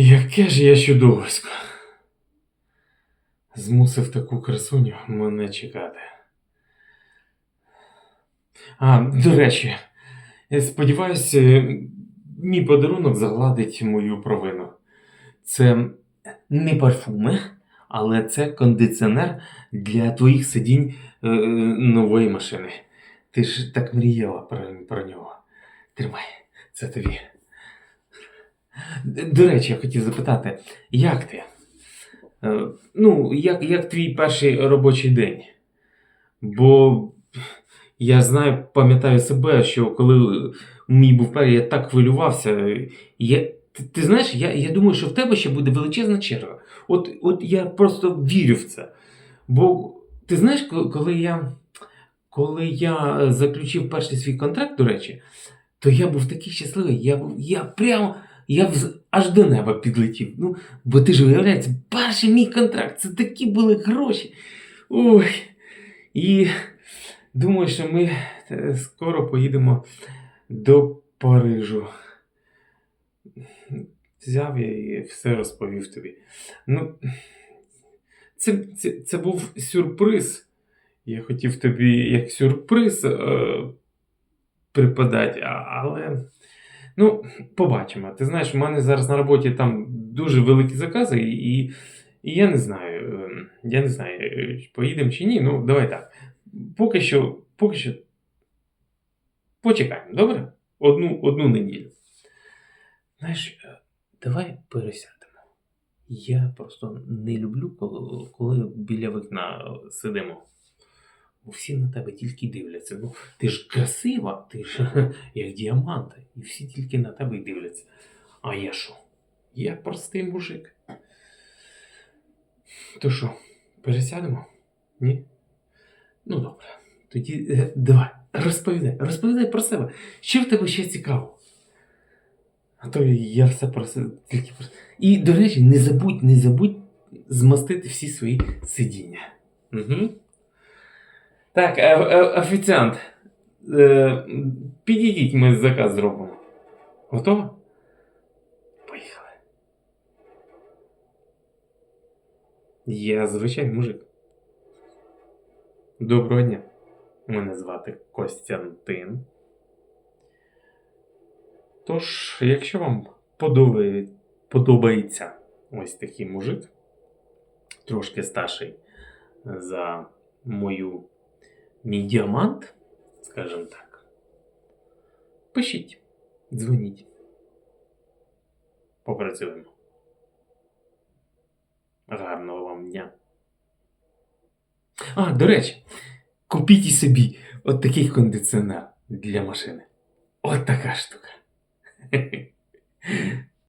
Яке ж я чудовисько. Змусив таку красуню мене чекати. А, до речі, сподіваюся, мій подарунок загладить мою провину. Це не парфуми, але це кондиціонер для твоїх сидінь е, нової машини. Ти ж так мріяла про, про нього. Тримай, це тобі. До речі, я хотів запитати, як ти? Е, Ну, як, як твій перший робочий день? Бо я знаю, пам'ятаю себе, що коли мій був перший, я так хвилювався. Я, ти, ти знаєш, я, я думаю, що в тебе ще буде величезна черга. От, от я просто вірю в це. Бо ти знаєш, коли я, коли я заключив перший свій контракт, до речі, то я був такий щасливий. Я, я прямо я вз- аж до неба підлетів. Ну, бо ти ж уявляєш, це перший мій контракт, це такі були гроші. Ой. І думаю, що ми е, скоро поїдемо до Парижу. Взяв я і все розповів тобі. Ну, це, це, це був сюрприз. Я хотів тобі як сюрприз е, преподати, а- але. Ну, побачимо. Ти знаєш, у мене зараз на роботі там дуже великі закази, і, і я не знаю. е, Я не знаю, поїдемо чи ні. Ну, давай так. Поки що, поки що. Почекаємо, добре? Одну, одну неділю. Знаєш, е, давай пересядемо. Я просто не люблю, коли, коли біля вікна сидимо. Бо всі на тебе тільки дивляться. Ну, ти ж красива, ти ж як діамант, і всі тільки на тебе дивляться. А я що? Я простий мужик. То що, пересядемо? Ні? Ну добре. Тоді е, давай, розповідай, розповідай про себе. Що в тебе ще цікаво? А то я все про себе тільки про. І, до речі, не забудь, не забудь змастити всі свої сидіння. Угу. Так, е, е, офіціант. Е, підійдіть, ми заказ зробимо. Готово? Поїхали. Я звичайний мужик. Доброго дня. Мене звати Костянтин. Тож, якщо вам подобає, подобається ось такий мужик, трошки старший за мою мій діамант, скажімо так, пишіть, дзвоніть. Попрацюємо. Гарного вам дня. А, до речі, купіть і собі от такий кондиціонер для машини. От така штука.